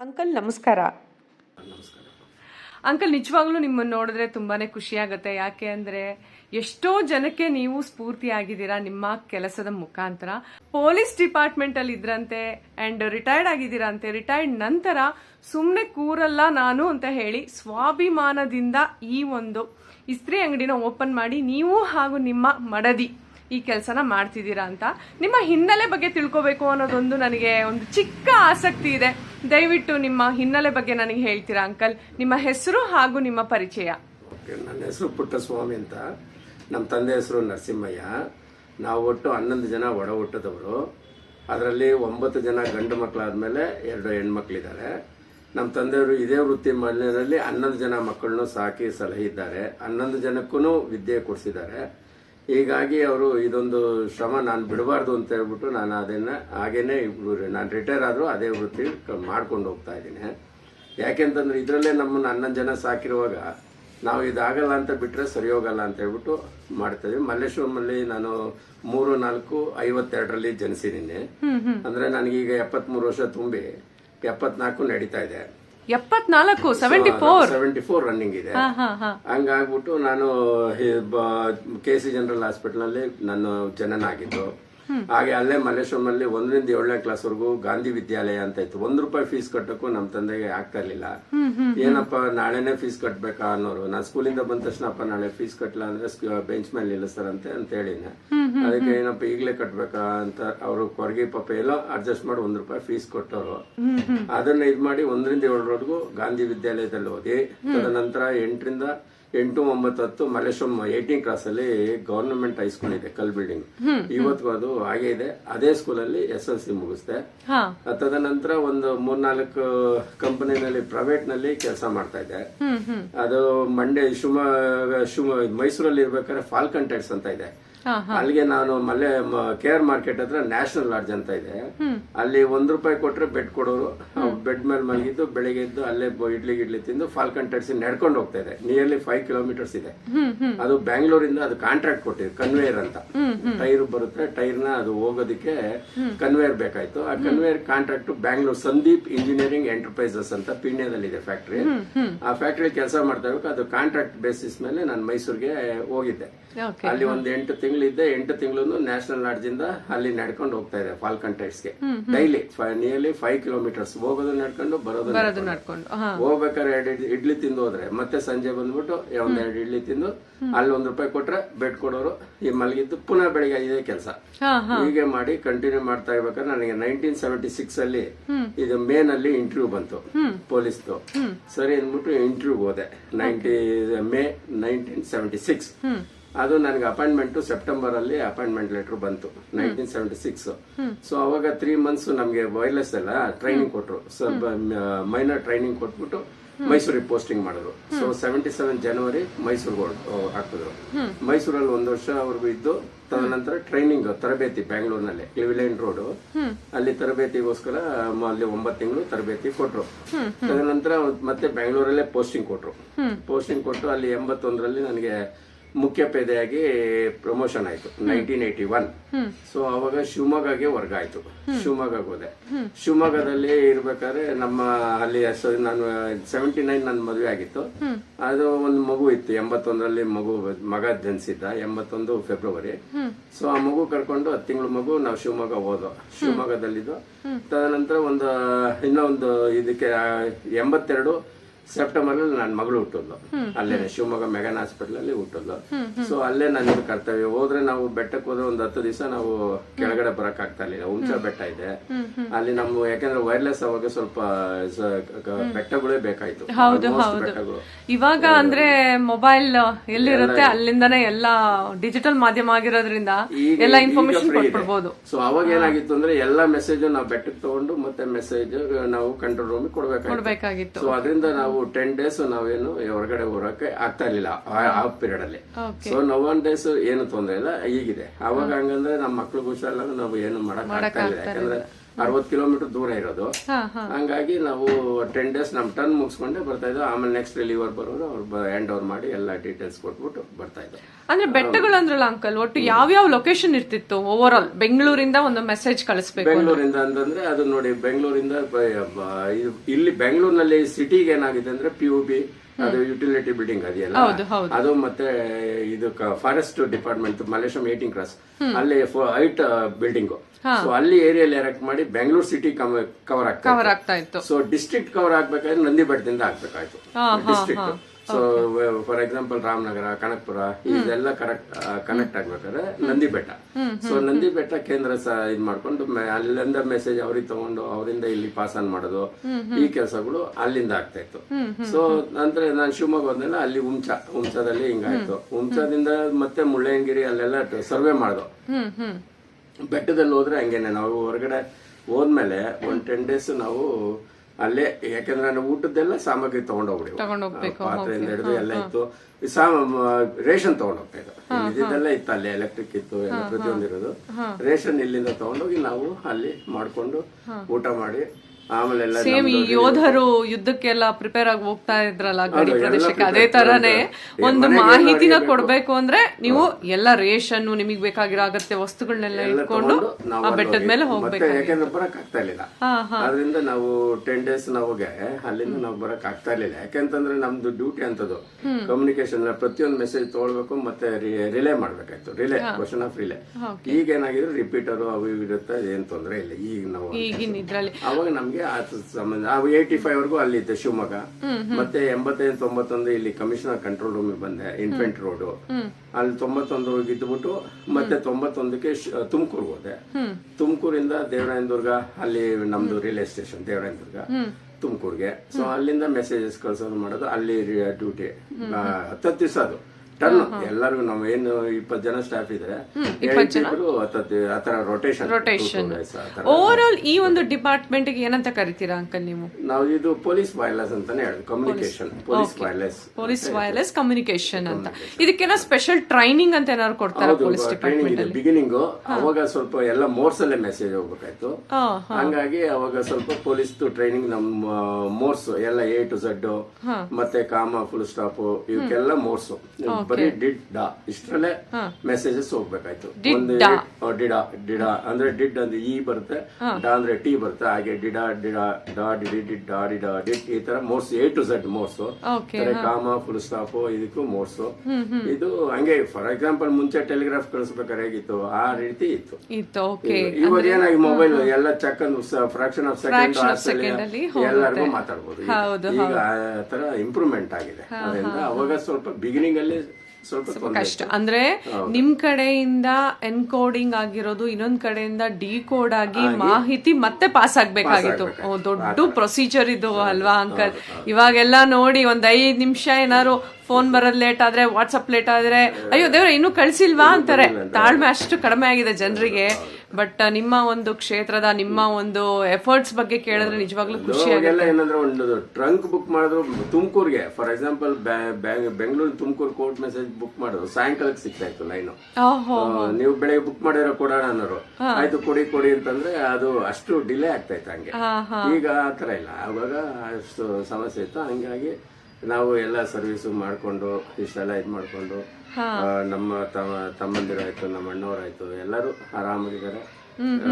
Uncle ನಮಸ್ಕಾರ. Uncle ನಿಜವಾಗ್ಲೂ ನಿಮ್ಮನ್ನು ನೋಡಿದ್ರೆ ತುಂಬಾನೇ ಖುಷಿಯಾಗುತ್ತೆ. ಯಾಕೆ ಅಂದ್ರೆ ಎಷ್ಟೋ ಜನಕ್ಕೆ ನೀವು ಸ್ಫೂರ್ತಿ ಆಗಿದ್ದೀರಾ ನಿಮ್ಮ ಕೆಲಸದ ಮುಖಾಂತರ. ಪೊಲೀಸ್ ಡಿಪಾರ್ಟ್ಮೆಂಟ್ ಅಲ್ಲಿ ಇದ್ರಂತೆ ಅಂಡ್ ರಿಟೈರ್ಡ್ ಆಗಿದ್ದೀರಾ ಅಂತೆ ರಿಟೈರ್ಡ್ ನಂತರ ಸುಮ್ಮನೆ ಕೂರಲ್ಲ ನಾನು ಅಂತ ಹೇಳಿ ಸ್ವಾಭಿಮಾನದಿಂದ ಈ ಒಂದು ಇಸ್ತ್ರಿ ಅಂಗಡಿನ ಓಪನ್ ಮಾಡಿ ನೀವು ಹಾಗೂ ನಿಮ್ಮ ಮಡದಿ ಈ ಕೆಲಸನ ಮಾಡ್ತಿದ್ದೀರಾ ಅಂತ. ನಿಮ್ಮ ಹಿನ್ನೆಲೆ ಬಗ್ಗೆ ತಿಳ್ಕೋಬೇಕು ಅನ್ನೋದೊಂದು ನನಗೆ ಒಂದು ಚಿಕ್ಕ ಆಸಕ್ತಿ ಇದೆ. ದಯವಿಟ್ಟು ನಿಮ್ಮ ಹಿನ್ನೆಲೆ ಬಗ್ಗೆ ನನಗೆ ಹೇಳ್ತೀರಾ ಅಂಕಲ್? ನಿಮ್ಮ ಹೆಸರು ಹಾಗೂ ನಿಮ್ಮ ಪರಿಚಯ. ನನ್ನ ಹೆಸರು ಪುಟ್ಟಸ್ವಾಮಿ ಅಂತ. ನಮ್ಮ ತಂದೆ ಹೆಸರು ನರಸಿಂಹಯ್ಯ. ನಾವು ಒಟ್ಟು ಹನ್ನೊಂದು ಜನ ಒಡ ಹುಟ್ಟದವರು. ಅದರಲ್ಲಿ ಒಂಬತ್ತು ಜನ ಗಂಡು ಮಕ್ಕಳಾದ್ಮೇಲೆ ಎರಡು ಹೆಣ್ಮಕ್ಳಿದ್ದಾರೆ. ನಮ್ಮ ತಂದೆಯವರು ಇದೇ ವೃತ್ತಿ ಮನೆಯಲ್ಲಿ ಹನ್ನೊಂದು ಜನ ಮಕ್ಕಳನ್ನು ಸಾಕಿ ಸಲಹಿದ್ದಾರೆ ಹನ್ನೊಂದು ಜನಕ್ಕೂ ವಿದ್ಯೆ ಕೊಡಿಸಿದ್ದಾರೆ. ಹೀಗಾಗಿ ಅವರು ಇದೊಂದು ಶ್ರಮ ನಾನು ಬಿಡಬಾರ್ದು ಅಂತ ಹೇಳ್ಬಿಟ್ಟು ನಾನು ಅದನ್ನು ಹಾಗೇನೆ ನಾನು ರಿಟೈರ್ ಆದರೂ ಅದೇ ವೃತ್ತಿ ಮಾಡ್ಕೊಂಡು ಹೋಗ್ತಾ ಇದ್ದೀನಿ. ಯಾಕೆಂತಂದ್ರೆ ಇದರಲ್ಲೇ ನಮ್ಮನ್ನು ಹನ್ನೊಂದು ಜನ ಸಾಕಿರುವಾಗ ನಾವು ಇದಾಗಲ್ಲ ಅಂತ ಬಿಟ್ಟರೆ ಸರಿ ಹೋಗಲ್ಲ ಅಂತ ಹೇಳ್ಬಿಟ್ಟು ಮಾಡ್ತೇವೆ ಮಲ್ಲೇಶ್ವರಮಲ್ಲಿ ನಾನು ಮೂರು ನಾಲ್ಕು ಐವತ್ತೆರಡರಲ್ಲಿ ಜನಿಸಿದ್ದೀನಿ. ಅಂದರೆ ನನಗೀಗ ಎಪ್ಪತ್ಮೂರು ವರ್ಷ ತುಂಬಿ ಎಪ್ಪತ್ನಾಲ್ಕು ನಡೀತಾ ಇದೆ. ಎಪ್ಪತ್ನಾಲ್ಕು seventy four seventy four running ಇದೆ. ಹಂಗಾಗ್ಬಿಟ್ಟು ನಾನು ಕೆ ಸಿ ಜನರಲ್ ಹಾಸ್ಪಿಟಲ್ನಲ್ಲಿ ನಾನು ಜನನ ಆಗಿದ್ದು ಹಾಗೆ ಅಲ್ಲೇ ಮಲ್ಲೇಶ್ವರಮಲ್ಲಿ ಒಂದರಿಂದ ಏಳನೇ ಕ್ಲಾಸ್ ವರೆಗೂ ಗಾಂಧಿ ವಿದ್ಯಾಲಯ ಅಂತ ಇತ್ತು. ಒಂದ್ ರೂಪಾಯಿ ಫೀಸ್ ಕಟ್ಟಕ್ಕೂ ನಮ್ಮ ತಂದೆಗೆ ಆಗ್ತಾ ಇರ್ಲಿಲ್ಲ. ಏನಪ್ಪ, ನಾಳೆನೆ ಫೀಸ್ ಕಟ್ಬೇಕಾ ಅನ್ನೋರು. ನಾನು ಸ್ಕೂಲಿಂದ ಬಂದ ತಕ್ಷಣ, ಅಪ್ಪ, ನಾಳೆ ಫೀಸ್ ಕಟ್ಲ ಅಂದ್ರೆ ಬೆಂಚ್ ಮೇಲೆ ನಿಲ್ಲಿಸ್ತಾರಂತೆ ಅಂತ ಹೇಳಿನ ಅದಕ್ಕೆ ಏನಪ್ಪ, ಈಗಲೇ ಕಟ್ಬೇಕಾ ಅಂತ ಅವರು ಕೊರಗಿ ಪಾಪ ಎಲ್ಲೋ ಅಡ್ಜಸ್ಟ್ ಮಾಡಿ ಒಂದ್ ರೂಪಾಯಿ ಫೀಸ್ ಕೊಟ್ಟವರು. ಅದನ್ನ ಇದ್ ಮಾಡಿ ಒಂದರಿಂದ ಏಳರವರೆಗೂ ಗಾಂಧಿ ವಿದ್ಯಾಲಯದಲ್ಲಿ ಓದಿ, ತದನಂತರ ಎಂಟರಿಂದ ಎಂಟು ಒಂಬತ್ತು ಹತ್ತು ಮಲ್ಲೇಶ್ವರಂ ಏಯ್ಟೀನ್ ಕ್ಲಾಸ್ ಅಲ್ಲಿ ಗವರ್ನಮೆಂಟ್ ಹೈಸ್ಕೂಲ್ ಇದೆ ಕಲ್ ಬಿಲ್ಡಿಂಗ್ ಇವತ್ತು ಅದು ಹಾಗೆ ಇದೆ. ಅದೇ ಸ್ಕೂಲಲ್ಲಿ ಎಸ್ ಎಲ್ ಸಿ ಮುಗಿಸ್ದೆ. ತದನಂತರ ಒಂದು ಮೂರ್ನಾಲ್ಕು ಕಂಪನಿನಲ್ಲಿ ಪ್ರೈವೇಟ್ನಲ್ಲಿ ಕೆಲಸ ಮಾಡ್ತಾ ಇದ್ದೆ. ಅದು ಮಂಡ್ಯ ಶಿವಮೊಗ್ಗ ಶಿವ ಮೈಸೂರಲ್ಲಿ ಇರ್ಬೇಕಾದ್ರೆ ಫಾಲ್ಕನ್ ಟೈಟ್ಸ್ ಅಂತ ಇದೆ. ಅಲ್ಲಿಗೆ ನಾನು ಮಲ್ಲೆ ಕೇರ್ ಮಾರ್ಕೆಟ್ ಹತ್ರ ನ್ಯಾಷನಲ್ ಲಾಡ್ಜ್ ಅಂತ ಇದೆ. ಅಲ್ಲಿ ಒಂದ್ ರೂಪಾಯಿ ಕೊಟ್ರೆ ಬೆಡ್ ಕೊಡೋರು. ಬೆಡ್ ಮೇಲೆ ಮಲಗಿದ್ದು ಬೆಳಿಗ್ಗೆ ಎದ್ದು ಅಲ್ಲೇ ಇಡ್ಲಿ ಇಡ್ಲಿ ಗಿಡ್ಲಿ ತಿಂದು ಫಾಲ್ಕನ್ ಟೈರ್ಸ್ ನಡ್ಕೊಂಡು ಹೋಗ್ತಾ ಇದೆ. ನಿಯರ್ಲಿ ಫೈವ್ ಕಿಲೋಮೀಟರ್ಸ್ ಇದೆ. ಅದು ಬ್ಯಾಂಗ್ಳೂರಿಂದ ಅದು ಕಾಂಟ್ರಾಕ್ಟ್ ಕೊಟ್ಟಿದೆ ಕನ್ವೇಯರ್ ಅಂತ. ಟೈರ್ ಬರುತ್ತೆ ಟೈರ್ನ ಅದು ಹೋಗೋದಕ್ಕೆ ಕನ್ವೇಯರ್ ಬೇಕಾಯ್ತು. ಆ conveyor contract Bangalore Sandeep engineering enterprises ಅಂತ ಪೀಣ್ಯದಲ್ಲಿ ಇದೆ ಫ್ಯಾಕ್ಟ್ರಿ ಆ ಫ್ಯಾಕ್ಟ್ರಿ ಕೆಲಸ ಮಾಡ್ತಾ ಇರ್ಬೇಕು ಅದು ಕಾಂಟ್ರಾಕ್ಟ್ ಬೇಸಿಸ್ ಮೇಲೆ ನಾನು ಮೈಸೂರಿಗೆ ಹೋಗಿದ್ದೆ. ಅಲ್ಲಿ ಒಂದ್ ಎಂಟು ತಿಂಗಳಿದ್ದೆ ಎಂಟು ತಿಂಗಳು ನ್ಯಾಷನಲ್ ಲಾಡ್ಜ್ ಇಂದ ಅಲ್ಲಿ ನಡ್ಕೊಂಡು ಹೋಗ್ತಾ ಇದೆ ಫಾಲ್ಕನ್ ಟೈಟ್ಸ್ಗೆ ಡೈಲಿ ನಿಯರ್ಲಿ ಫೈವ್ ಕಿಲೋಮೀಟರ್ಸ್ ಹೋಗೋದು ನಡ್ಕೊಂಡು ಬರೋದು ಹೋಗ್ಬೇಕಾದ್ರೆ ಎರಡು ಇಡ್- ಇಡ್ಲಿ ತಿಂದು ಹೋದ್ರೆ ಮತ್ತೆ ಸಂಜೆ ಬಂದ್ಬಿಟ್ಟು ಒಂದ್ ಎರಡು ಇಡ್ಲಿ ತಿಂದು ಅಲ್ಲಿ ಒಂದ್ ರೂಪಾಯಿ ಕೊಟ್ರೆ ಬೆಡ್ ಕೊಡೋರು ಈ ಮಲಗಿದ್ದು ಪುನಃ ಬೆಳಿಗ್ಗೆ ಇದೇ ಕೆಲಸ. ಹೀಗೆ ಮಾಡಿ ಕಂಟಿನ್ಯೂ ಮಾಡ್ತಾ ಇರ್ಬೇಕಾದ್ರೆ ನನಗೆ ನೈನ್ಟೀನ್ ಸೆವೆಂಟಿ ಸಿಕ್ಸ್ ಅಲ್ಲಿ ಇದು ಮೇ ನಲ್ಲಿ ಇಂಟರ್ವ್ಯೂ ಬಂತು ಪೊಲೀಸ್ದು. ಸರಿ ಅಂದ್ಬಿಟ್ಟು ಇಂಟರ್ವ್ಯೂ ಹೋದೆ. Ninety May nineteen seventy six ಅದು ನನಗೆ ಅಪಾಯಿಂಟ್ಮೆಂಟ್ ಸೆಪ್ಟೆಂಬರ್ ಅಲ್ಲಿ ಅಪಾಯಿಂಟ್ಮೆಂಟ್ ಲೆಟರ್ ಬಂತು ನೈನ್ಟೀನ್ ಸೆವೆಂಟಿ ಸಿಕ್ಸ್. ಸೊ ಅವಾಗ ತ್ರೀ ಮಂತ್ಸ್ ನಮಗೆ ವೈರ್ಲೆಸ್ ಎಲ್ಲ ಟ್ರೈನಿಂಗ್ ಕೊಟ್ಟರು ಸ್ವಲ್ಪ ಮೈನರ್ ಟ್ರೈನಿಂಗ್ ಕೊಟ್ಬಿಟ್ಟು ಮೈಸೂರಿಗೆ ಪೋಸ್ಟಿಂಗ್ ಮಾಡಿದ್ರು. ಸೊ ಸೆವೆಂಟಿ ಸೆವೆನ್ ಜನವರಿ ಮೈಸೂರಿಗೆ ಹಾಕಿದ್ರು ಮೈಸೂರಲ್ಲಿ ಒಂದು ಅವ್ರಿಗೂ ಇದ್ದು ತದನಂತರ ಟ್ರೈನಿಂಗ್ ತರಬೇತಿ ಬ್ಯಾಂಗ್ಳೂರ್ನಲ್ಲಿ ಕ್ಲಿವಿಲೆಂಡ್ ರೋಡ್ ಅಲ್ಲಿ ತರಬೇತಿಗೋಸ್ಕರ ಅಲ್ಲಿ ಒಂಬತ್ತು ತಿಂಗಳು ತರಬೇತಿ ಕೊಟ್ರು. ತದನಂತರ ಮತ್ತೆ ಬ್ಯಾಂಗ್ಳೂರಲ್ಲೇ ಪೋಸ್ಟಿಂಗ್ ಕೊಟ್ರು. ಪೋಸ್ಟಿಂಗ್ ಕೊಟ್ಟು ಅಲ್ಲಿ ಎಂಬತ್ತೊಂದರಲ್ಲಿ ನನಗೆ ಮುಖ್ಯ ಪೇದೆಯಾಗಿ ಪ್ರಮೋಷನ್ ಆಯ್ತು ನೈನ್ಟೀನ್ ಏಯ್ಟಿ ಒನ್ ಸೊ ಅವಾಗ ಶಿವಮೊಗ್ಗಗೆ ವರ್ಗ ಆಯ್ತು ಶಿವಮೊಗ್ಗಗೆ ಹೋದೆ ಶಿವಮೊಗ್ಗದಲ್ಲಿ ಇರ್ಬೇಕಾದ್ರೆ ನಮ್ಮ ಅಲ್ಲಿ ನಾನು ಸೆವೆಂಟಿ ನೈನ್ ನನ್ನ ಮದುವೆ ಆಗಿತ್ತು. ಅದು ಒಂದು ಮಗು ಇತ್ತು ಎಂಬತ್ತೊಂದರಲ್ಲಿ ಮಗು ಮಗ ಜನಿಸಿದ್ದ ಎಂಬತ್ತೊಂದು ಫೆಬ್ರವರಿ ಸೊ ಆ ಮಗು ಕರ್ಕೊಂಡು ಹತ್ತು ತಿಂಗಳು ಮಗು ನಾವು ಶಿವಮೊಗ್ಗ ಹೋದೋ ಶಿವಮೊಗ್ಗದಲ್ಲಿದ್ದು. ತದನಂತರ ಒಂದು ಇನ್ನೊಂದು ಇದಕ್ಕೆ ಎಂಬತ್ತೆರಡು ಸೆಪ್ಟೆಂಬರ್ ಅಲ್ಲಿ ನನ್ನ ಮಗಳು ಹುಟ್ಟಿದ್ಲು. ಅಲ್ಲೇ ಶಿವಮೊಗ್ಗ ಮೆಗನ್ ಹಾಸ್ಪಿಟಲ್ ಅಲ್ಲಿ ಹುಟ್ಟಿದ್ಲು ಸೊ ಅಲ್ಲೇ ನನ್ನ ಕರ್ತವ್ಯ ಹೋದ್ರೆ ನಾವು ಬೆಟ್ಟಕ್ಕೆ ಹೋದ್ರೆ ಒಂದ್ ಹತ್ತು ದಿವಸ ನಾವು ಕೆಳಗಡೆ ಬರಕ್ ಆಗ್ತಾ ಇಲ್ಲ ಹುಂಚ ಬೆಟ್ಟ ಇದೆ. ಅಲ್ಲಿ ನಮ್ಮ ಯಾಕಂದ್ರೆ ವೈರ್ಲೆಸ್ ಅವಾಗ ಸ್ವಲ್ಪ ಬೆಟ್ಟಗಳೇ ಬೇಕಾಯ್ತು. ಹೌದು ಇವಾಗ ಅಂದ್ರೆ ಮೊಬೈಲ್ ಎಲ್ಲಿರುತ್ತೆ ಅಲ್ಲಿಂದಾನೇ ಎಲ್ಲ ಡಿಜಿಟಲ್ ಮಾಧ್ಯಮ ಆಗಿರೋದ್ರಿಂದ ಎಲ್ಲಾ ಇನ್ಫಾರ್ಮೇಶನ್ ಕೊಡ್ಬೋದು ಸೊ ಅವಾಗ ಏನಾಗಿತ್ತು ಅಂದ್ರೆ ಎಲ್ಲಾ ಮೆಸೇಜ್ ನಾವು ಬೆಟ್ಟಕ್ಕೆ ತಗೊಂಡು ಮತ್ತೆ ಮೆಸೇಜ್ ನಾವು ಕಂಟ್ರೋಲ್ ರೂಮ್ ಕೊಡ್ಬೇಕಾಗಿತ್ತು. ಸೊ ಅದರಿಂದ ನಾವು ಟೆನ್ ಡೇಸ್ ನಾವೇನು ಹೊರಗಡೆ ಹೋಗಕ್ಕೆ ಆಗ್ತಾ ಇರಲಿಲ್ಲ ಆ- ಪೀರಿಯಡ್ ಅಲ್ಲಿ. ಸೊ ನವನ್ ಡೇಸ್ ಏನು ತೊಂದರೆ ಇಲ್ಲ ಈಗಿದೆ. ಅವಾಗ ಹಂಗಂದ್ರೆ ನಮ್ಮ ಮಕ್ಳಿಗೂ ಹುಷಾರಿಲ್ಲ ನಾವು ಏನು ಮಾಡಕ್ ಆಗ್ತಾ ಇಲ್ಲ. ಯಾಕಂದ್ರೆ ಅರವತ್ ಕಿಲೋಮೀಟರ್ ದೂರ ಇರೋದು. ಹಂಗಾಗಿ ನಾವು ಟೆನ್ ಡೇಸ್ ನಮ್ಮ ಟರ್ನ್ ಮುಗಿಸ್ಕೊಂಡೆ ಬರ್ತಾ ಇದ್ದೋ ಆಮೇಲೆ ನೆಕ್ಸ್ಟ್ ರಿಲೀವರ್ ಬರೋರು ಅವ್ರು ಹ್ಯಾಂಡ್ ಓವರ್ ಮಾಡಿ ಎಲ್ಲ ಡೀಟೇಲ್ಸ್ ಕೊಟ್ಬಿಟ್ಟು ಬರ್ತಾ ಇದ್ದೋ ಅಂದ್ರೆ ಬೆಟ್ಟಗಳು ಅಂದ್ರಲ್ಲ ಅಂಕಲ್ ಒಟ್ಟು ಯಾವ ಯಾವ ಲೊಕೇಶನ್ ಇರ್ತಿತ್ತು ಓವರ್ ಆಲ್ ಬೆಂಗಳೂರಿಂದ ಒಂದು ಮೆಸೇಜ್ ಕಳಿಸ್ಬೇಕು ಬೆಂಗಳೂರಿಂದ ಅಂತಂದ್ರೆ ಅದು ನೋಡಿ ಬೆಂಗಳೂರಿಂದ ಇಲ್ಲಿ ಬೆಂಗಳೂರಿನಲ್ಲಿ ಸಿಟಿಗೆ ಏನಾಗಿದೆ ಅಂದ್ರೆ ಪಿ ಯು ಬಿ ಅದು ಯುಟಿಲಿಟಿ ಬಿಲ್ಡಿಂಗ್ ಅದೆಯಲ್ಲ. ಅದು ಮತ್ತೆ ಇದು forest department Malleshwaram eighteen cross ಅಲ್ಲಿ ಹೈಟ್ ಬಿಲ್ಡಿಂಗ್ ಸೊ ಅಲ್ಲಿ ಏರಿಯಲ್ಲಿ ಎರೆಕ್ಟ್ ಮಾಡಿ ಬೆಂಗಳೂರು ಸಿಟಿ ಕವರ್ ಕವರ್ ಆಗ್ತಾ ಇತ್ತು. ಸೊ ಡಿಸ್ಟ್ರಿಕ್ಟ್ ಕವರ್ ಆಗ್ಬೇಕಾದ್ರೆ ನಂದಿ ಬೆಟ್ಟದಿಂದ ಆಗ್ಬೇಕಾಯ್ತು district so for example Ramanagara Kanakapura ಇದೆಲ್ಲ ಕರೆಕ್ಟ್ ಕನೆಕ್ಟ್ ಆಗ್ಬೇಕಾದ್ರೆ ನಂದಿ ಬೆಟ್ಟ ಸೊ ನಂದಿ ಬೆಟ್ಟ ಕೇಂದ್ರ ಸಹ ಇದ್ ಮಾಡ್ಕೊಂಡು ಅಲ್ಲಿಂದ ಮೆಸೇಜ್ ಅವ್ರಿಗೆ ತಗೊಂಡು ಅವರಿಂದ ಇಲ್ಲಿ ಪಾಸ್ ಆನ್ ಮಾಡೋದು ಈ ಕೆಲಸಗಳು ಅಲ್ಲಿಂದ ಆಗ್ತಾ ಇತ್ತು. ಸೊ ನಂತರ ನಾನು ಶಿವಮೊಗ್ಗ ಹೋದ್ಮೇಲೆ ಅಲ್ಲಿ ಹುಂಚ ಹುಂಚದಲ್ಲಿ ಹಿಂಗಾಯ್ತು. ಹುಂಚದಿಂದ ಮತ್ತೆ ಮುಳ್ಳಯ್ಯನಗಿರಿ ಅಲ್ಲೆಲ್ಲ ಸರ್ವೆ ಮಾಡ್ದು. ಬೆಟ್ಟದಲ್ಲಿ ಹೋದ್ರೆ ಹಂಗೇನೆ. ನಾವು ಹೊರಗಡೆ ಹೋದ್ಮೇಲೆ ಒಂದ್ ಟೆನ್ ಡೇಸ್ ನಾವು ಅಲ್ಲೇ ಯಾಕಂದ್ರೆ ನಾವು ಊಟದ್ದೆಲ್ಲ ಸಾಮಗ್ರಿ ತಗೊಂಡೋಗ್ಬಿಡಿ ಪಾತ್ರೆಯಿಂದ ಹಿಡಿದು ಎಲ್ಲ ಇತ್ತು. ಸಾಮ ರೇಷನ್ ತಗೊಂಡೋಗ್ತಾ ಹೋಗ್ತೀವಿ ಇದೆಲ್ಲ ಇತ್ತು ಅಲ್ಲಿ ಎಲೆಕ್ಟ್ರಿಕ್ ಇತ್ತು ಎಲ್ಲ ಪ್ರತಿಯೊಂದು ಇರೋದು ರೇಷನ್ ಇಲ್ಲಿಂದ ತಗೊಂಡೋಗಿ ನಾವು ಅಲ್ಲಿ ಮಾಡ್ಕೊಂಡು ಊಟ ಮಾಡಿ ಆಮೇಲೆ ಸೇಮ್ ಈ ಯೋಧರು ಯುದ್ಧಕ್ಕೆಲ್ಲ ಪ್ರಿಪೇರ್ ಆಗಿ ಹೋಗ್ತಾ ಇದ್ರಲ್ಲ ಗಡಿ ಪ್ರದೇಶಕ್ಕೆ ಅದೇ ತರನೇ ಒಂದು ಮಾಹಿತಿನ ಕೊಡ್ಬೇಕು ಅಂದ್ರೆ ನೀವು ಎಲ್ಲ ರೇಷನ್ ನಿಮಗೆ ಬೇಕಾಗಿರೋ ಅಗತ್ಯ ವಸ್ತುಗಳನ್ನೆಲ್ಲ ಇಟ್ಕೊಂಡು ಆ ಬೆಟ್ಟದ ಮೇಲೆ ಹೋಗಿ- ಹೋಗ್ಬೇಕು ಯಾಕಂದ್ರೆ ಬರಕ್ ಆಗ್ತಾ ಇರ್ಲಿಲ್ಲ. ಅದರಿಂದ ನಾವು ಟೆನ್ ಡೇಸ್ ನಾವ್ಗೆ ಅಲ್ಲಿಂದ ನಾವು ಬರಕ್ ಆಗ್ತಾ ಇರ್ಲಿಲ್ಲ. ಯಾಕೆಂತಂದ್ರೆ ನಮ್ದು ಡ್ಯೂಟಿ ಅಂತದ್ದು ಕಮ್ಯುನಿಕೇಶನ್ ಪ್ರತಿಯೊಂದು ಮೆಸೇಜ್ ತಗೊಳ್ಬೇಕು ಮತ್ತೆ ರಿಲೇ ಮಾಡ್ಬೇಕಾಯ್ತು. ರಿಲೇ ಕ್ವಶನ್ ಆಫ್ ರಿಲೇ ಈಗ ಏನಾಗಿದ್ರೆ ರಿಪೀಟರ್ ಅವು ಇರುತ್ತೆ ಏನ್ ತೊಂದ್ರೆ ಇಲ್ಲ. ಈಗ ನಾವು ಈಗಿನ ಇದ್ರಲ್ಲಿ. ಅವಾಗ ನಮ್ಗೆ ಆ ಸಂಬಂಧ ನಾವು ಏಯ್ಟಿ ಫೈವ್ ವರೆಗೂ ಅಲ್ಲಿ ಇದ್ದೆ ಶಿವಮೊಗ್ಗ ಮತ್ತೆ ಎಂಬತ್ತೈದು ತೊಂಬತ್ತೊಂದು ಇಲ್ಲಿ ಕಮಿಷನರ್ ಕಂಟ್ರೋಲ್ ರೂಮ್ ಬಂದೆ ಇನ್ಫೆಂಟ್ ರೋಡ್ ಅಲ್ಲಿ ತೊಂಬತ್ತೊಂದು ಇದ್ಬಿಟ್ಟು ಮತ್ತೆ ತೊಂಬತ್ತೊಂದಕ್ಕೆ ತುಮಕೂರ್ಗೆ ಹೋದೆ. ತುಮಕೂರಿಂದ ದೇವರಾಯನದುರ್ಗ ಅಲ್ಲಿ ನಮ್ದು ರೈಲ್ವೆ ಸ್ಟೇಷನ್ ದೇವರಾಯನದುರ್ಗ. ತುಮಕೂರ್ಗೆ. ಸೊ ಅಲ್ಲಿಂದ ಮೆಸೇಜಸ್ ಕಳ್ಸೋದು ಮಾಡೋದು ಅಲ್ಲಿ ಡ್ಯೂಟಿ ಹತ್ತತ್ತು ದಿವಸ ಅದು. ಟರ್ನ್ ಎಲ್ಲರಿಗೂ ನಾವು ಏನು ಇಪ್ಪತ್ತು ಜನ ಸ್ಟಾಫ್ ಇದ್ರೆ ಆತರ ರೊಟೇಷನ್ ರೊಟೇಷನ್ ಓವರ್ ಆಲ್ ಈ ಒಂದು ಡಿಪಾರ್ಟ್ಮೆಂಟ್ಗೆ ಏನಂತ ಕರಿತೀರಾ ಅಂಕಲ್ ನೀವು? ನಾವು ಇದು ಪೊಲೀಸ್ ವೈರ್ಲೆಸ್ ಅಂತಾನೆ ಹೇಳಿ communication police wireless police wireless communication ಅಂತ. ಇದಕ್ಕೆಲ್ಲ ಸ್ಪೆಷಲ್ ಟ್ರೈನಿಂಗ್ ಅಂತ ಏನಾದ್ರು ಕೊಡ್ತಾರೆ ಪೊಲೀಸ್ ಡಿಪಾರ್ಟ್ಮೆಂಟ್ ಬಿಗಿನಿಂಗ್ ಅವಾಗ ಸ್ವಲ್ಪ ಎಲ್ಲ ಮೋರ್ಸ್ ಅಲ್ಲೇ ಮೆಸೇಜ್ ಹೋಗ್ಬೇಕಾಯ್ತು. ಹಂಗಾಗಿ ಅವಾಗ ಸ್ವಲ್ಪ ಪೊಲೀಸ್ ಟ್ರೈನಿಂಗ್ ನಮ್ಮ ಮೋರ್ಸ್ ಎಲ್ಲ ಎ ಟು ಝಡ್ ಮತ್ತೆ ಕಾಮ ಫುಲ್ ಸ್ಟಾಪ್ ಇವಕ್ಕೆಲ್ಲ ಮೋರ್ಸ್ ಬರೀ ಡಿಡ್ ಡಾ ಇಷ್ಟರಲ್ಲೇ ಮೆಸೇಜಸ್ ಹೋಗ್ಬೇಕಾಯ್ತು. ಒಂದು ಡಿಡ ಡಿಡಾ ಅಂದ್ರೆ ಡಿಡ್ ಅಂದ್ರೆ ಇ ಬರುತ್ತೆ ಡಾ ಅಂದ್ರೆ ಟಿ ಬರುತ್ತೆ. ಹಾಗೆ ಡಿಡಾ ಡಿಡಾ ಡಾ ಡಿಡಿ ಡಿಡ್ ಡಾ ಡಿಡಾ ಡಿಡ್ ಈ ತರ Morse A to Z Morse. Comma full stop ಇದಕ್ಕೂ ಮೋರ್ಸ್. ಇದು ಹಂಗೆ ಫಾರ್ ಎಕ್ಸಾಂಪಲ್ ಮುಂಚೆ ಟೆಲಿಗ್ರಾಫ್ ಕಳಿಸ್ಬೇಕಾದ್ರೆ ಹೇಗಿತ್ತು? ಆ ರೀತಿ ಇತ್ತು. ಇವಾಗ ಏನಾಗಿ ಮೊಬೈಲ್ ಎಲ್ಲ ಚೆಕ್ ಫ್ರಾಕ್ಷನ್ ಆಫ್ ಸೆಕೆಂಡ್ ಎಲ್ಲರಿಗೂ ಮಾತಾಡ್ಬೋದು. ಈಗ. ತರ ಇಂಪ್ರೂವ್ಮೆಂಟ್ ಆಗಿದೆ. ಅದರಿಂದ ಅವಾಗ ಸ್ವಲ್ಪ ಬಿಗಿನಿಂಗ್ ಅಲ್ಲಿ ಸ್ವಲ್ಪ ಕಷ್ಟ. ಅಂದ್ರೆ ನಿಮ್ ಕಡೆಯಿಂದ ಎನ್ಕೋಡಿಂಗ್ ಆಗಿರೋದು ಇನ್ನೊಂದ್ ಕಡೆಯಿಂದ ಡಿಕೋಡ್ ಆಗಿ ಮಾಹಿತಿ ಮತ್ತೆ ಪಾಸ್ ಆಗ್ಬೇಕಾಗಿತ್ತು. ದೊಡ್ಡ ಪ್ರೊಸೀಜರ್ ಇದು ಅಲ್ವಾ ಅಂಕಲ್? ಇವಾಗೆಲ್ಲ ನೋಡಿ ಒಂದ್ ಐದ್ ನಿಮಿಷ ಏನಾದ್ರು ಫೋನ್ ಬರೋದ್ ಲೇಟ್ ಆದ್ರೆ ವಾಟ್ಸಪ್ ಲೇಟ್ ಆದ್ರೆ ಅಯ್ಯೋ ದೇವ್ರ ಇನ್ನೂ ಕಳ್ಸಿಲ್ವಾ? ಅಂತಾರೆ. ತಾಳ್ಮೆ ಅಷ್ಟು ಕಡಿಮೆ ಆಗಿದೆ ಜನರಿಗೆ. ಬಟ್ ನಿಮ್ಮ ಒಂದು ಕ್ಷೇತ್ರದ ನಿಮ್ಮ ಒಂದು ಎಫರ್ಟ್ಸ್ ಬಗ್ಗೆ ಕೇಳಿದ್ರೆ ನಿಜವಾಗ್ಲೂ ಖುಷಿ ಏನಂದ್ರೆ ಒಂದು ಟ್ರಂಕ್ ಬುಕ್ ಮಾಡಿದ್ರು ತುಮಕೂರ್ಗೆ for example Bengaluru Tumakuru court message book ಮಾಡಿದ್ರು. ಸಾಯಂಕಾಲಕ್ಕೆ ಸಿಗ್ತಾ ಇತ್ತು ಲೈನು ನೀವು ಬೆಳಗ್ಗೆ ಬುಕ್ ಮಾಡಿರೋ ಕೊಡೋಣ ಅನ್ನೋರು ಆಯ್ತು ಕೊಡಿ ಕೊಡಿ ಅಂತಂದ್ರೆ ಅದು ಅಷ್ಟು ಡಿಲೇ ಆಗ್ತಾ ಇತ್ತು ಹಂಗೆ. ಈಗ ಆ ಥರ ಇಲ್ಲ. ಅವಾಗ ಅಷ್ಟು ಸಮಸ್ಯೆ ಇತ್ತು. ಹಂಗಾಗಿ ನಾವು ಎಲ್ಲ ಸರ್ವಿಸು ಮಾಡ್ಕೊಂಡು ಇಷ್ಟೆಲ್ಲ ಇದು ಮಾಡ್ಕೊಂಡು ನಮ್ಮ ತಮ್ಮ ತಮ್ಮಂದಿರಾಯ್ತು ನಮ್ಮ ಅಣ್ಣವರಾಯ್ತು ಎಲ್ಲರೂ ಆರಾಮಾಗಿದ್ದಾರೆ.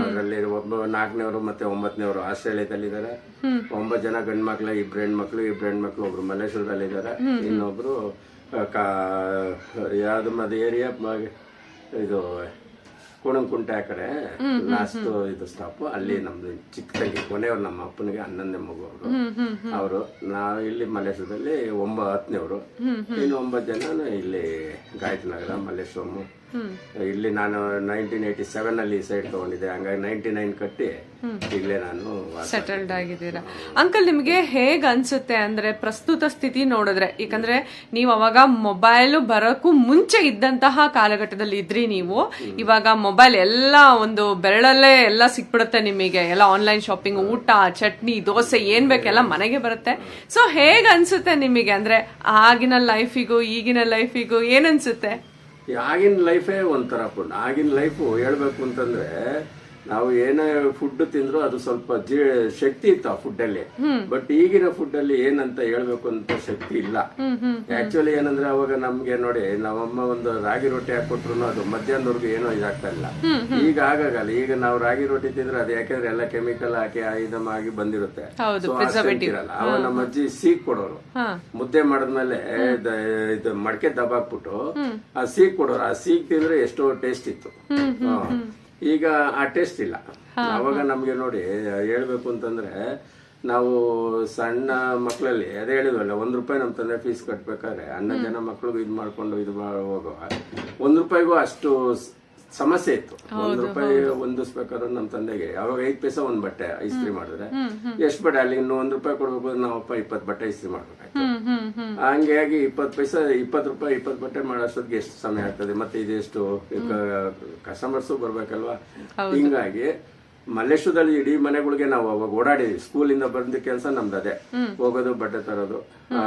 ಅದರಲ್ಲಿ ಒಬ್ಬ ನಾಲ್ಕನೇವರು ಮತ್ತೆ ಒಂಬತ್ತನೇವರು ಆಸ್ಟ್ರೇಲಿಯಾದಲ್ಲಿದ್ದಾರೆ. ಒಂಬತ್ತು ಜನ ಗಂಡು ಮಕ್ಳು ಇಬ್ರು ಹೆಣ್ಮಕ್ಳು ಇಬ್ರು ಹೆಣ್ಮಕ್ಳು ಒಬ್ರು ಮಲೇಶ್ವರದಲ್ಲಿದ್ದಾರೆ ಇನ್ನೊಬ್ರು ಯಾವ್ದು ಮದ್ ಏರಿಯಾ ಇದು ಕುಣಂಕುಂಟೆ ಆ ಕಡೆ ಲಾಸ್ಟ್ ಇದು ಸ್ಟಾಪ್ ಅಲ್ಲಿ ನಮ್ದು ಚಿಕ್ಕ ತಂಗಿ ಕೊನೆಯವ್ರು ನಮ್ಮ ಅಪ್ಪನಿಗೆ ಹನ್ನೊಂದನೇ ಮಗು ಅವರು. ಅವರು ನಾವು ಇಲ್ಲಿ ಮಲೇಶ್ವರದಲ್ಲಿ ಒಂಬ ಹತ್ತನೇವ್ರು. ಇನ್ನು ಒಂಬತ್ತು ಜನ ಇಲ್ಲಿ ಗಾಯತ್ರಿ ನಗರ ಮಲ್ಲೇಶ್ವರಂ ಇಲ್ಲಿ ನಾನು ನೈನ್ಟೀನ್ ಏಯ್ಟಿ ಸೆವೆನ್ ಅಲ್ಲಿ ಸೈಡ್ ತಗೊಂಡಿದ್ದೆ. ಹಂಗಾಗಿ ನೈನ್ಟಿ ನೈನ್ ಕಟ್ಟಿ ಇಲ್ಲೇ ನಾನು ಸೆಟಲ್ಡ್ ಆಗಿದ್ದೀರಾ? ಅಂಕಲ್ ನಿಮಗೆ ಹೇಗ್ ಅನ್ಸುತ್ತೆ ಅಂದ್ರೆ ಪ್ರಸ್ತುತ ಸ್ಥಿತಿ ನೋಡಿದ್ರೆ? ಯಾಕಂದ್ರೆ ನೀವು ಅವಾಗ ಮೊಬೈಲ್ ಬರೋಕ್ಕೂ ಮುಂಚೆ ಇದ್ದಂತಹ ಕಾಲಘಟ್ಟದಲ್ಲಿ ಇದ್ರಿ ನೀವು. ಇವಾಗ ಮೊಬೈಲ್ ಎಲ್ಲ ಒಂದು ಬೆರಳಲ್ಲೇ ಎಲ್ಲ ಸಿಕ್ಬಿಡುತ್ತೆ ನಿಮಗೆ. ಎಲ್ಲ ಆನ್ಲೈನ್ ಶಾಪಿಂಗ್ ಊಟ ಚಟ್ನಿ ದೋಸೆ ಏನ್ ಬೇಕೆಲ್ಲ ಮನೆಗೆ ಬರುತ್ತೆ. ಸೊ ಹೇಗ್ ಅನ್ಸುತ್ತೆ ನಿಮಗೆ ಅಂದ್ರೆ ಆಗಿನ ಲೈಫಿಗೂ ಈಗಿನ ಲೈಫಿಗೂ ಏನ್ ಅನ್ಸುತ್ತೆ? ಈ ಆಗಿನ ಲೈಫೇ ಒಂಥರ ಪುಣ್ಯ. ಆಗಿನ ಲೈಫು ಹೇಳ್ಬೇಕು ಅಂತಂದ್ರೆ ನಾವು ಏನೇ ಫುಡ್ ತಿಂದ್ರು ಅದು ಸ್ವಲ್ಪ ಜೀ ಶಕ್ತಿ ಇತ್ತು ಆ ಫುಡ್ ಅಲ್ಲಿ. ಬಟ್ ಈಗಿನ ಫುಡ್ ಅಲ್ಲಿ ಏನಂತ ಹೇಳ್ಬೇಕು ಅಂತ ಶಕ್ತಿ ಇಲ್ಲ. ಆಕ್ಚುಲಿ ಏನಂದ್ರೆ ಅವಾಗ ನಮ್ಗೆ ನೋಡಿ ನಮ್ಮಮ್ಮ ಒಂದು ರಾಗಿ ರೊಟ್ಟಿ ಹಾಕೊಟ್ರು ಅದು ಮಧ್ಯಾಹ್ನದವರೆಗೂ ಏನೋ ಇದಾಗ್ತಾ ಇಲ್ಲ. ಈಗ ಆಗಾಗಲ್ಲ ಈಗ ನಾವು ರಾಗಿ ರೊಟ್ಟಿ ತಿಂದ್ರೆ ಅದು ಯಾಕಂದ್ರೆ ಎಲ್ಲ ಕೆಮಿಕಲ್ ಹಾಕಿ ಐದಮ್ ಆಗಿ ಬಂದಿರುತ್ತೆ. ಇರಲ್ಲ. ಅವಾಗ ನಮ್ಮ ಅಜ್ಜಿ ಸೀಕ್ ಕೊಡೋರು. ಮುದ್ದೆ ಮಾಡಿದ್ಮೇಲೆ ಇದ- ಮಡಕೆ ದಬ್ಬಾಕ್ಬಿಟ್ಟು ಆ ಸೀಕ್ ಕೊಡೋರು. ಆ ಸೀಕ್ ತಿಂದ್ರೆ ಎಷ್ಟೋ ಟೇಸ್ಟ್ ಇತ್ತು. ಈಗ ಆ ಟೇಸ್ಟ್ ಇಲ್ಲ. ಅವಾಗ ನಮ್ಗೆ ನೋಡಿ ಹೇಳ್ಬೇಕು ಅಂತಂದ್ರೆ ನಾವು ಸಣ್ಣ ಮಕ್ಕಳಲ್ಲಿ ಅದೇ ಹೇಳಿದ್ವಲ್ಲ ಒಂದ್ ರೂಪಾಯಿ ನಮ್ ತಂದೆ ಫೀಸ್ ಕಟ್ಬೇಕಾದ್ರೆ ಅನ್ನ ಜನ ಮಕ್ಳಿಗೂ ಇದು ಮಾಡ್ಕೊಂಡು ಇದು ಮಾಡ್- ಹೋಗುವ. ಒಂದ್ ರೂಪಾಯಿಗೂ ಅಷ್ಟು ಸಮಸ್ಯೆ ಇತ್ತು. ಒಂದ್ ರೂಪಾಯಿ ಹೊಂದಿಸ್ಬೇಕಾದ್ರೆ ನಮ್ ತಂದೆಗೆ ಅವಾಗ ಐದು ಪೈಸ ಒಂದ್ ಬಟ್ಟೆ ಇಸ್ತ್ರಿ ಮಾಡಿದ್ರೆ. ಎಷ್ಟ್ ಬಟ್ಟೆ ಅಲ್ಲಿ ಇನ್ನು ಒಂದ್ ರೂಪಾಯಿ ಕೊಡ್ಬೇಕು ನಾವಪ್ಪ ಇಪ್ಪತ್ ಬಟ್ಟೆ ಇಸ್ತ್ರಿ ಮಾಡ್ಬೇಕಾಯ್ತು. ಹಂಗಾಗಿ ಇಪ್ಪತ್ ಪೈಸಾ ಇಪ್ಪತ್ ರೂಪಾಯಿ ಇಪ್ಪತ್ ಬಟ್ಟೆ ಮಾಡೋಷ್ಟೊತ್ತಿಗೆ ಎಷ್ಟು ಸಮಯ ಆಗ್ತದೆ? ಮತ್ತೆ ಇದೆಷ್ಟು ಕಸ್ಟಮರ್ಸು ಬರ್ಬೇಕಲ್ವಾ? ಹಿಂಗಾಗಿ ಮಲ್ಲೇಶ್ವರದಲ್ಲಿ ಇಡೀ ಮನೆಗಳಿಗೆ ನಾವು ಅವಾಗ ಓಡಾಡಿದ್ವಿ. ಸ್ಕೂಲಿಂದ ಬಂದ ಕೆಲಸ ನಮ್ದು ಅದೇ. ಹೋಗೋದು ಬಟ್ಟೆ ತರೋದು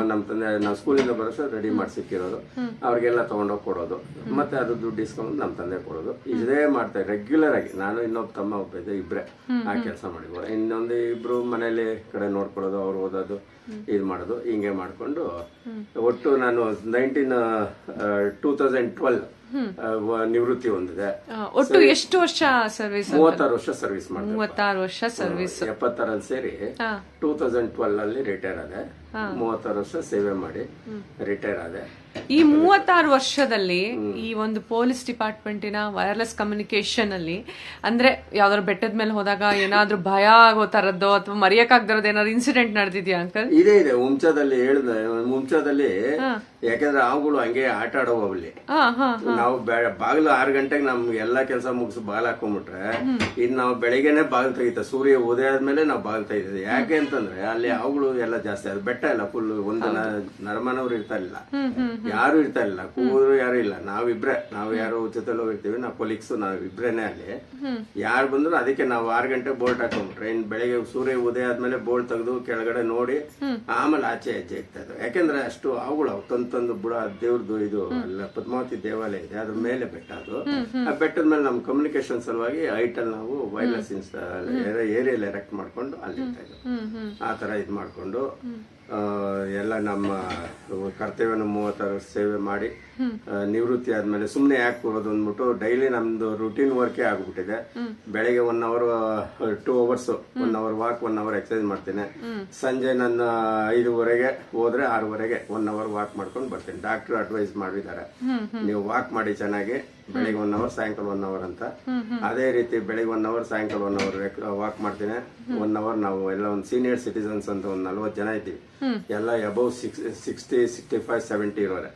ನಮ್ ತಂದೆ ನಾವು ಸ್ಕೂಲಿಂದ ಬರೋಸ ರೆಡಿ ಮಾಡ್ಸಿಕ್ಕಿರೋದು ಅವ್ರಿಗೆಲ್ಲ ತಗೊಂಡೋಗಿ ಕೊಡೋದು. ಮತ್ತೆ ಅದು ದುಡ್ಡು ಇಸ್ಕೊಂಡು ನಮ್ ತಂದೆ ಕೊಡೋದು. ಇದೇ ಮಾಡ್ತಾ ರೆಗ್ಯುಲರ್ ಆಗಿ. ನಾನು ಇನ್ನೊಬ್ಬ ತಮ್ಮ ಒಬ್ಬ ಇದ್ದೆ ಇಬ್ರೆ. ಆ ಕೆಲಸ ಮಾಡಿದ್ವು ಇನ್ನೊಂದು ಇಬ್ರು ಮನೇಲಿ ಕಡೆ ನೋಡ್ಕೊಳ್ಳೋದು ಅವ್ರು ಓದೋದು. ಇದು ಮಾಡೋದು. ಹಿಂಗೆ ಮಾಡ್ಕೊಂಡು ಒಟ್ಟು ನಾನು ನೈನ್ಟೀನ್ ಟೂ ತೌಸಂಡ್ ಟ್ವೆಲ್ ನಿವೃತ್ತಿ ಹೊಂದಿದೆ. ಒಟ್ಟು ಎಷ್ಟು ವರ್ಷ ಸರ್ವಿಸ್ ಮೂವತ್ತಾರು ವರ್ಷ ಸರ್ವಿಸ್ ಮಾಡಿದೆ ಮೂವತ್ತಾರು ವರ್ಷ ಸರ್ವಿಸ್. ಎಪ್ಪತ್ತಾರಲ್ಲಿ ಸೇರಿ ಟೂ ತೌಸಂಡ್ ಟ್ವೆಲ್ ಅಲ್ಲಿ ರಿಟೈರ್ ಆದೆ. ಮೂವತ್ತಾರು ವರ್ಷ ಸೇವೆ ಮಾಡಿ ರಿಟೈರ್ ಆದೆ. ಈ ಮೂವತ್ತಾರು ವರ್ಷದಲ್ಲಿ ಈ ಒಂದು ಪೊಲೀಸ್ ಡಿಪಾರ್ಟ್ಮೆಂಟಿನ ವೈರ್ಲೆಸ್ ಕಮ್ಯುನಿಕೇಶನ್ ಅಲ್ಲಿ ಅಂದ್ರೆ ಯಾವ್ದಾದ್ರು ಬೆಟ್ಟದ ಮೇಲೆ ಹೋದಾಗ ಏನಾದ್ರೂ ಭಯ ಆಗೋ ತರದ್ದು ಅಥವಾ ಮರೆಯಕ್ಕಾಗ್ದಿರೋದು ಏನಾದ್ರು ಇನ್ಸಿಡೆಂಟ್ ನಡೆದಿದ್ಯಾ ಅಂಕಲ್ ಇದೆ ಇದೆ. ಹುಂಚದಲ್ಲಿ ಹೇಳಿದ. ಹುಂಚದಲ್ಲಿ ಯಾಕಂದ್ರೆ ಅವುಗಳು ಹಂಗೆ ಆಟ ಆಡೋವು ಅವಲ್ಲಿ ನಾವು ಬಾಗಿಲು ಆರು ಗಂಟೆಗೆ ನಮ್ಗೆ ಎಲ್ಲಾ ಕೆಲಸ ಮುಗಿಸಿ ಬಾಗಿಲು ಹಾಕೊಂಡ್ಬಿಟ್ರೆ ಇನ್ ನಾವು ಬೆಳಿಗ್ಗೆನೆ ಬಾಗಿಲು ತೆಗಿತ ಸೂರ್ಯ ಉದಯ ಆದ್ಮೇಲೆ ನಾವು ಬಾಗಿಲು ತೆಗಿತೀವಿ ಯಾಕೆ ಅಂತಂದ್ರೆ ಅಲ್ಲಿ ಹಾವುಗಳು ಎಲ್ಲ ಜಾಸ್ತಿ ಅದು ಬೆಟ್ಟ ಇಲ್ಲ ಫುಲ್ ಒಂದು ನರಮನವ್ರು ಇರ್ತಾ ಇಲ್ಲ. ಯಾರು ಇರ್ತಾ ಇಲ್ಲ ಕೂರು ಯಾರು ಇಲ್ಲ. ನಾವಿಬ್ರೆ ನಾವು ಯಾರು ಜೊತೆಲೋ ಹೋಗಿರ್ತೀವಿ ನಾವು ಕೊಲೀಗ್ಸ್ ನಾವ್ ಇಬ್ರೇನೆ ಅಲ್ಲಿ. ಯಾರು ಬಂದ್ರು ಅದಕ್ಕೆ ನಾವು ಆರು ಗಂಟೆ ಬೋಲ್ಟ್ ಹಾಕೊಂಡ್ಬಿಟ್ರೆ ಇನ್ ಬೆಳಿಗ್ಗೆ ಸೂರ್ಯ ಉದಯ ಆದ್ಮೇಲೆ ಬೋಲ್ಟ್ ತೆಗೆದು ಕೆಳಗಡೆ ನೋಡಿ ಆಮೇಲೆ ಆಚೆ ಹೆಜ್ಜೆ ಇರ್ತಾ ಇದ್ವು. ಯಾಕಂದ್ರೆ ಅಷ್ಟು ಆವುಗಳು ಅವು ತಂದು ತಂದು ಬುಡ ದೇವ್ರದ್ದು ಇದು ಅಲ್ಲ ಪದ್ಮಾವತಿ ದೇವಾಲಯ ಇದೆ ಅದ್ರ ಮೇಲೆ ಬೆಟ್ಟ ಅದು. ಆ ಬೆಟ್ಟದ ಮೇಲೆ ನಮ್ಮ ಕಮ್ಯುನಿಕೇಶನ್ ಸಲುವಾಗಿ ಐಟಲ್ ನಾವು ವೈರ್ಲೆಸ್ ಇನ್ಸ್ಟಾಲ್ ಏರಿಯಲ್ಲಿ ಎರೆಕ್ಟ್ ಮಾಡ್ಕೊಂಡು ಅಲ್ಲಿ ಆ ತರ ಇದು ಮಾಡ್ಕೊಂಡು ಎಲ್ಲ ನಮ್ಮ ಕರ್ತವ್ಯನ ಮೂವತ್ತಾರು ಸೇವೆ ಮಾಡಿ ನಿವೃತ್ತಿ ಆದ್ಮೇಲೆ ಸುಮ್ನೆ ಯಾಕೆ ಕೂರೋದು ಅಂದ್ಬಿಟ್ಟು ಡೈಲಿ ನಮ್ದು ರುಟೀನ್ ವರ್ಕೇ ಆಗ್ಬಿಟ್ಟಿದೆ. ಬೆಳಿಗ್ಗೆ one hour two hours one hour walk one hour exercise ಮಾಡ್ತೀನಿ. ಸಂಜೆ ನನ್ನ ಐದುವರೆಗೆ ಹೋದ್ರೆ ಆರೂವರೆಗೆ ಒನ್ ಅವರ್ ವಾಕ್ ಮಾಡ್ಕೊಂಡು ಬರ್ತೀನಿ. ಡಾಕ್ಟರ್ ಅಡ್ವೈಸ್ ಮಾಡಿದ್ದಾರೆ. ನೀವು ವಾಕ್ ಮಾಡಿ ಚೆನ್ನಾಗಿ ಬೆಳಿಗ್ಗೆ ಒನ್ ಅವರ್ ಸಾಯಂಕಾಲ ಒನ್ ಅವರ್ ಅಂತ. ಅದೇ ರೀತಿ ಬೆಳಿಗ್ಗೆ ಒನ್ ಅವರ್ ಸಾಯಂಕಾಲ ಒನ್ ಅವರ್ ವಾಕ್ ಮಾಡ್ತೀನಿ. ಒನ್ ಅವರ್ ನಾವು ಎಲ್ಲ ಒಂದು ಸೀನಿಯರ್ ಸಿಟಿಸನ್ಸ್ ಅಂತ ಒಂದು ನಲ್ವತ್ತು ಜನ ಇದ್ದೀವಿ. ಎಲ್ಲ above six sixty sixty five seventy ಇರೋರೆ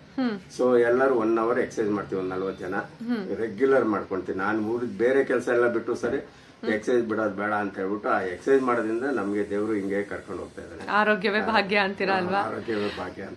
so ಎಲ್ಲರೂ ಒನ್ ಅವರ್ ಎಕ್ಸಸೈಸ್ ಮಾಡ್ತೀವಿ ಒಂದು ನಲ್ವತ್ತು ಜನ. ರೆಗ್ಯುಲರ್ ಮಾಡ್ಕೊಂತೀನಿ. ನಾನು ಊರಿದ್ ಬೇರೆ ಕೆಲಸ ಎಲ್ಲ ಬಿಟ್ಟು ಸರಿ ಎಕ್ಸಸೈಸ್ ಬಿಡೋದು ಬೇಡ ಅಂತ ಹೇಳ್ಬಿಟ್ಟು ಆ ಎಕ್ಸಸೈಸ್ ಮಾಡೋದ್ರಿಂದ ನಮಗೆ ದೇವರು ಹಿಂಗೆ ಕರ್ಕೊಂಡು ಹೋಗ್ತಾ ಇದ್ದಾರೆ. ಆರೋಗ್ಯವೇ ಭಾಗ್ಯ ಅಂತೀರಾ ಅಲ್ವಾ? ಆರೋಗ್ಯವೇ ಭಾಗ್ಯ ಅಂತ.